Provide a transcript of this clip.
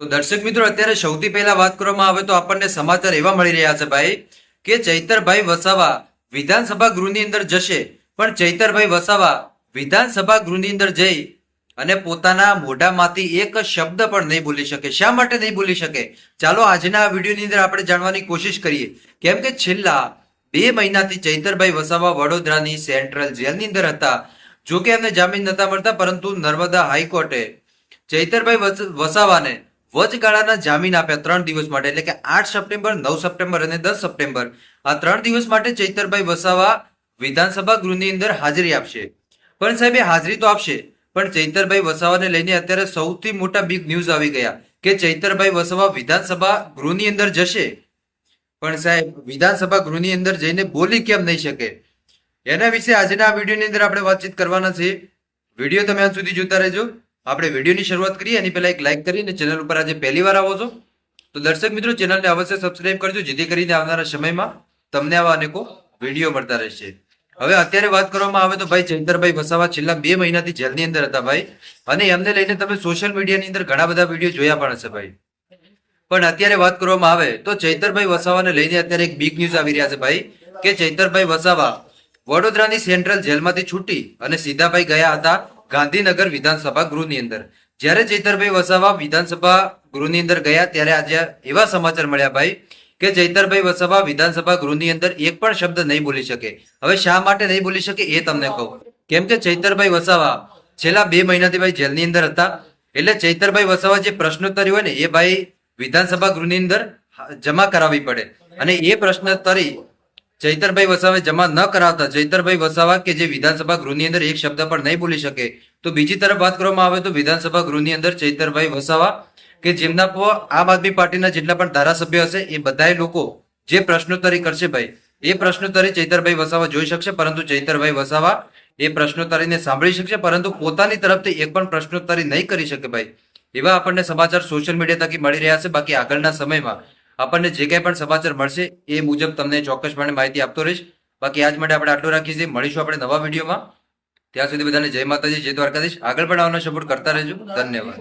તો દર્શક મિત્રો, અત્યારે સૌથી પહેલા વાત કરવામાં આવે તો આપણને સમાચાર એવા મળી રહ્યા છે ભાઈ કે ચૈતરભાઈ વસાવા વિધાનસભા ગૃહની અંદર જશે, પણ ચૈતરભાઈ વસાવા વિધાનસભા ગૃહની અંદર જઈ અને પોતાના મોઢામાંથી એક શબ્દ પણ નહીં બોલી શકે. શા માટે નહીં બોલી શકે? ચાલો આજના વિડીયોની અંદર આપણે જાણવાની કોશિશ કરીએ. કેમ કે છેલ્લા બે મહિનાથી ચૈતરભાઈ વસાવા વડોદરાની સેન્ટ્રલ જેલની અંદર હતા. જો કે એમને જામીન નતા મળતા, પરંતુ નર્મદા હાઈકોર્ટે ચૈતરભાઈ વસાવાને વચગાળાના જામીન આપ્યા ત્રણ દિવસ માટે, એટલે કે આઠ સપ્ટેમ્બર, નવ સપ્ટેમ્બર અને દસ સપ્ટેમ્બર. આ ત્રણ દિવસ માટે ચૈતરભાઈ વસાવા વિધાનસભા ગૃહની અંદર હાજરી આપશે. પણ સાહેબ, એ હાજરી તો આપશે, પણ ચૈતરભાઈ વસાવાને લઈને અત્યારે સૌથી મોટા બિગ ન્યૂઝ આવી ગયા કે ચૈતરભાઈ વસાવા વિધાનસભા ગૃહની અંદર જશે. પણ સાહેબ, વિધાનસભા ગૃહની અંદર જઈને બોલી કેમ નહીં શકે? એના વિશે આજના વિડીયોની અંદર આપણે વાતચીત કરવાના છે વીડિયો તમે આ સુધી જોતા રહેજો. આપણે વિડીયોની શરૂઆત કરીએ, એની પહેલાં એક લાઇક કરીને ચેનલ ઉપર આજે પહેલી વાર આવો છો, તો દર્શક મિત્રો ચેનલને અવશ્ય સબસ્ક્રાઇબ કરજો, જેથી કરીને આવનારા સમયમાં તમને આવા અનેકો વીડિયો મળતા રહેશે. હવે અત્યારે વાત કરવામાં આવે તો ભાઈ જયંતરભાઈ વસાવા છેલ્લા બે મહિનાથી જેલની અંદર હતા ભાઈ, અને એમને લઈને તમે સોશિયલ મીડિયાની અંદર ઘણા બધા વીડિયો જોયા પણ હશે ભાઈ. પણ અત્યારે વાત કરવામાં આવે તો ચૈતરભાઈ વસાવાને લઈને અત્યારે એક બિગ ન્યૂઝ આવી રહ્યા છે ભાઈ, કે ચૈતરભાઈ વસાવા વડોદરાની સેન્ટ્રલ જેલમાંથી છૂટી અને સીધાભાઈ ગયા હતા ગાંધીનગર વિધાનસભા ગૃહની અંદર. જ્યારે ચૈતરભાઈ વસાવા વિધાનસભા ગૃહની અંદર ગયા, ત્યારે આજે એવા સમાચાર મળ્યા ભાઈ કે ચૈતરભાઈ વસાવા વિધાનસભા ગૃહની અંદર એક પણ શબ્દ નહીં બોલી શકે. હવે શા માટે નહીં બોલી શકે એ તમને કહું. કેમ કે ચૈતરભાઈ વસાવા છેલ્લા બે મહિનાથી ભાઈ જેલની અંદર હતા. એટલે ચૈતરભાઈ વસાવા જે પ્રશ્નોત્તરી હોય ને એ ભાઈ વિધાનસભા ગૃહની અંદર જમા કરાવવી પડે. અને એ પ્રશ્નોત્તરી ચૈતરભાઈ વસાવા જમા ન કરાવતા, ચૈતરભાઈ વસાવા કે જે વિધાનસભા ગૃહની અંદર એક શબ્દ પણ નહીં બોલી શકે, તો બીજી તરફ વાત કરવામાં આવે તો વિધાનસભા ગૃહની અંદર ચૈતરભાઈ વસાવા કે જેમના આમ આદમી પાર્ટીના જેટલા પણ ધારાસભ્ય હશે, એ બધા લોકો જે પ્રશ્નોત્તરી કરશે ભાઈ, એ પ્રશ્નોત્તરી ચૈતરભાઈ વસાવા જોઈ શકશે, પરંતુ ચૈતરભાઈ વસાવા એ પ્રશ્નોત્તરીને સાંભળી શકશે, પરંતુ પોતાની તરફથી એક પણ પ્રશ્નોત્તરી નહીં કરી શકે ભાઈ. એવા આપણને સમાચાર સોશિયલ મીડિયા થકી મળી રહ્યા છે, બાકી આગળના સમયમાં. આપણને જે કંઈ પણ સમાચાર મળશે એ મુજબ તમને ચોક્કસપણે માહિતી આપતો રહીશ. બાકી આજ માટે આપણે આટલું રાખીએ છીએ. મળીશું આપણે નવા વિડીયોમાં. ત્યાં સુધી બધાને જય માતાજી, જય દ્વારકાધીશ. આગળ પણ આવવાનો સપોર્ટ કરતા રહેજો. ધન્યવાદ.